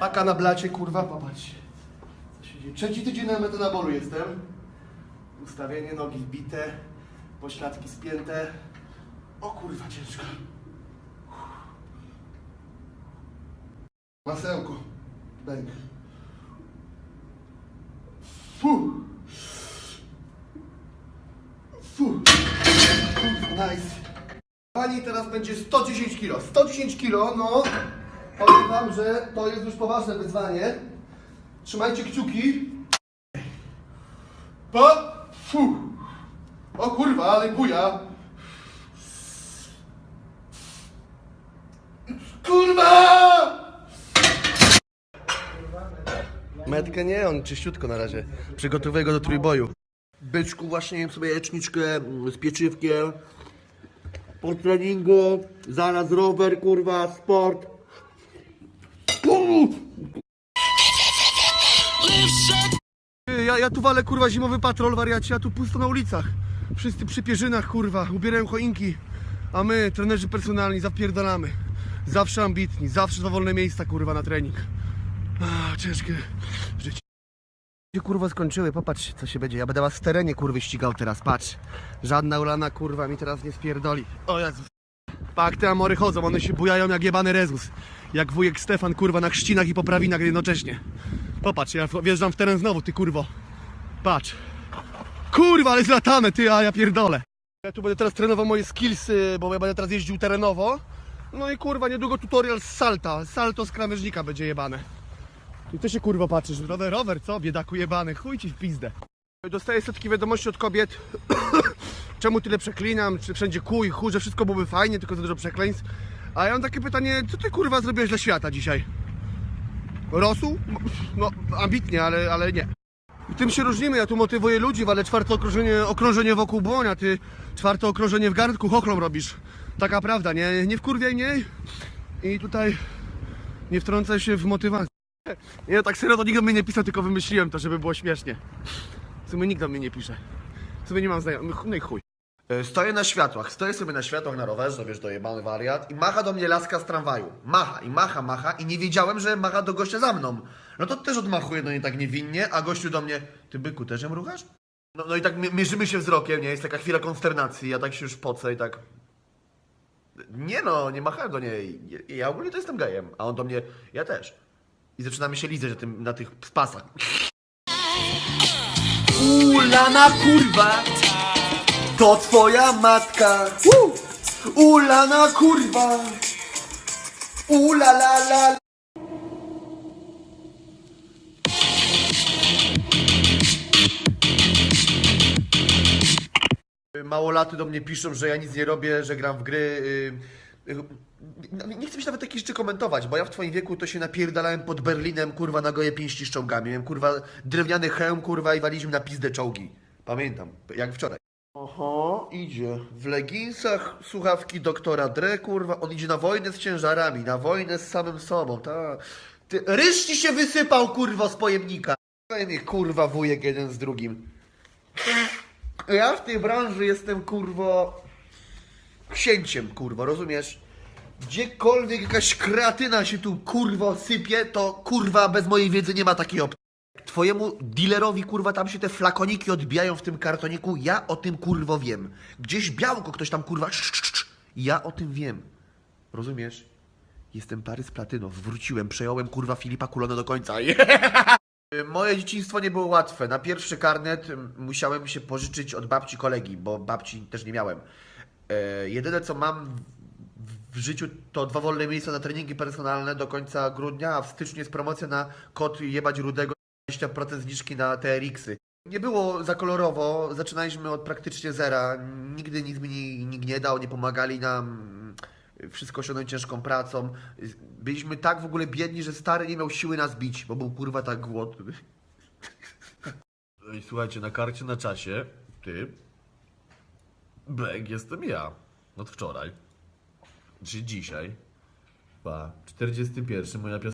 Paka na blacie, kurwa, popatrz. Trzeci tydzień na metanabolu jestem. Ustawienie, nogi wbite, pośladki spięte. O kurwa, ciężko. Masełko. Bęk. Fu. Fu. Nice. Pani teraz będzie 110 kg. 110 kg, no. Powiem wam, że to jest już poważne wyzwanie. Trzymajcie kciuki. Po. Fu. O kurwa, ale buja. Kurwa! Metkę nie, on czyściutko na razie. Przygotowuję go do trójboju. Byczku właśnie jem sobie jeczniczkę z pieczywkiem. Po treningu, zaraz rower, kurwa, sport. Ja, ja tu walę, kurwa, zimowy patrol, wariacie, a tu pusto na ulicach. Wszyscy przy pierzynach, kurwa, ubierają choinki. A my, trenerzy personalni, zapierdalamy. Zawsze ambitni, zawsze za wolne miejsca, kurwa, na trening. A, ciężkie życie. Się kurwa skończyły, popatrz co się będzie. Ja będę was w terenie kurwy ścigał teraz, patrz. Żadna ulana kurwa mi teraz nie spierdoli. O Jezus. Tak, te amory chodzą, one się bujają jak jebany rezus. Jak wujek Stefan kurwa na chrzcinach i poprawinach jednocześnie. Popatrz, ja wjeżdżam w teren znowu, ty kurwo. Patrz. Kurwa, ale zlatane, ty, a ja pierdolę. Ja tu będę teraz trenował moje skillsy, bo ja będę teraz jeździł terenowo. No i kurwa, niedługo tutorial z salta. Salto z krawężnika będzie jebane. I ty się kurwa patrzysz, rower, rower, co? Biedaku jebany, chuj ci w pizdę. Dostaję setki wiadomości od kobiet, czemu tyle przeklinam, czy wszędzie kuj, chuj, że wszystko byłoby fajnie, tylko za dużo przekleństw. A ja mam takie pytanie, co ty kurwa zrobiłeś dla świata dzisiaj? Rosół? No, ambitnie, ale, ale nie. I tym się różnimy, ja tu motywuję ludzi, ale czwarte okrążenie, okrążenie wokół błonia, ty czwarte okrążenie w garnku chochlą robisz. Taka prawda, nie, nie wkurwiaj mnie i tutaj nie wtrącaj się w motywację. Nie, tak serio to nikt mnie nie pisał, tylko wymyśliłem to, żeby było śmiesznie. W sumie nikt do mnie nie pisze. W sumie nie mam znajomych, no i chuj. E, Stoję na światłach, stoję sobie na światłach na rowerze, wiesz, dojebany wariat i macha do mnie laska z tramwaju. Macha i macha, macha i nie wiedziałem, że macha do gościa za mną. No to też odmachuję do niej tak niewinnie, a gościu do mnie, ty byku, też ją ruchasz? No, no i tak mi- mierzymy się wzrokiem, nie? Jest taka chwila konsternacji, ja tak się już pocę i tak... Nie no, nie machałem do niej. Ja ogólnie to jestem gejem, a on do mnie, ja też. I zaczynamy się lizać na, tym, na tych spasach. Ulana kurwa, to twoja matka. Uh! Ulana kurwa, ula la la. Małolaty do mnie piszą, że ja nic nie robię, że gram w gry. yy, Nie chcę mi się nawet takich rzeczy komentować, bo ja w twoim wieku to się napierdalałem pod Berlinem, kurwa, na goje pięści z czołgami. Miałem, kurwa, drewniany hełm, kurwa, i waliśmy na pizdę czołgi. Pamiętam, jak wczoraj. Oho, idzie. W leginsach słuchawki doktora Dre, kurwa, on idzie na wojnę z ciężarami, na wojnę z samym sobą, ta. Ty, ryż ci się wysypał, kurwa, z pojemnika. Mnie, kurwa, wujek jeden z drugim. Ja w tej branży jestem kurwo księciem, kurwa, rozumiesz? Gdziekolwiek jakaś kreatyna się tu kurwo sypie, to kurwa bez mojej wiedzy nie ma takiej opcji. Twojemu dealerowi kurwa tam się te flakoniki odbijają w tym kartoniku, ja o tym kurwo wiem. Gdzieś białko ktoś tam kurwa, cz, cz, cz. ja o tym wiem. Rozumiesz? Jestem Parys Platynow, wróciłem, przejąłem kurwa Filipa Kulona do końca. Moje dzieciństwo nie było łatwe. Na pierwszy karnet musiałem się pożyczyć od babci kolegi, bo babci też nie miałem. E, jedyne co mam w, życiu to dwa wolne miejsca na treningi personalne do końca grudnia, a w styczniu jest promocja na kod jebać rudego 20% zniżki na TRX-y. Nie było za kolorowo, zaczynaliśmy od praktycznie zera. Nigdy nic mi nie- nikt nie dał, nie pomagali nam. Wszystko osiągnąć ciężką pracą. Byliśmy tak w ogóle biedni, że stary nie miał siły nas bić, bo był kurwa tak głodny. No i słuchajcie, na karcie na czasie, ty, Black jestem ja, od wczoraj, czyli dzisiaj, pa, 41, moja piosenka.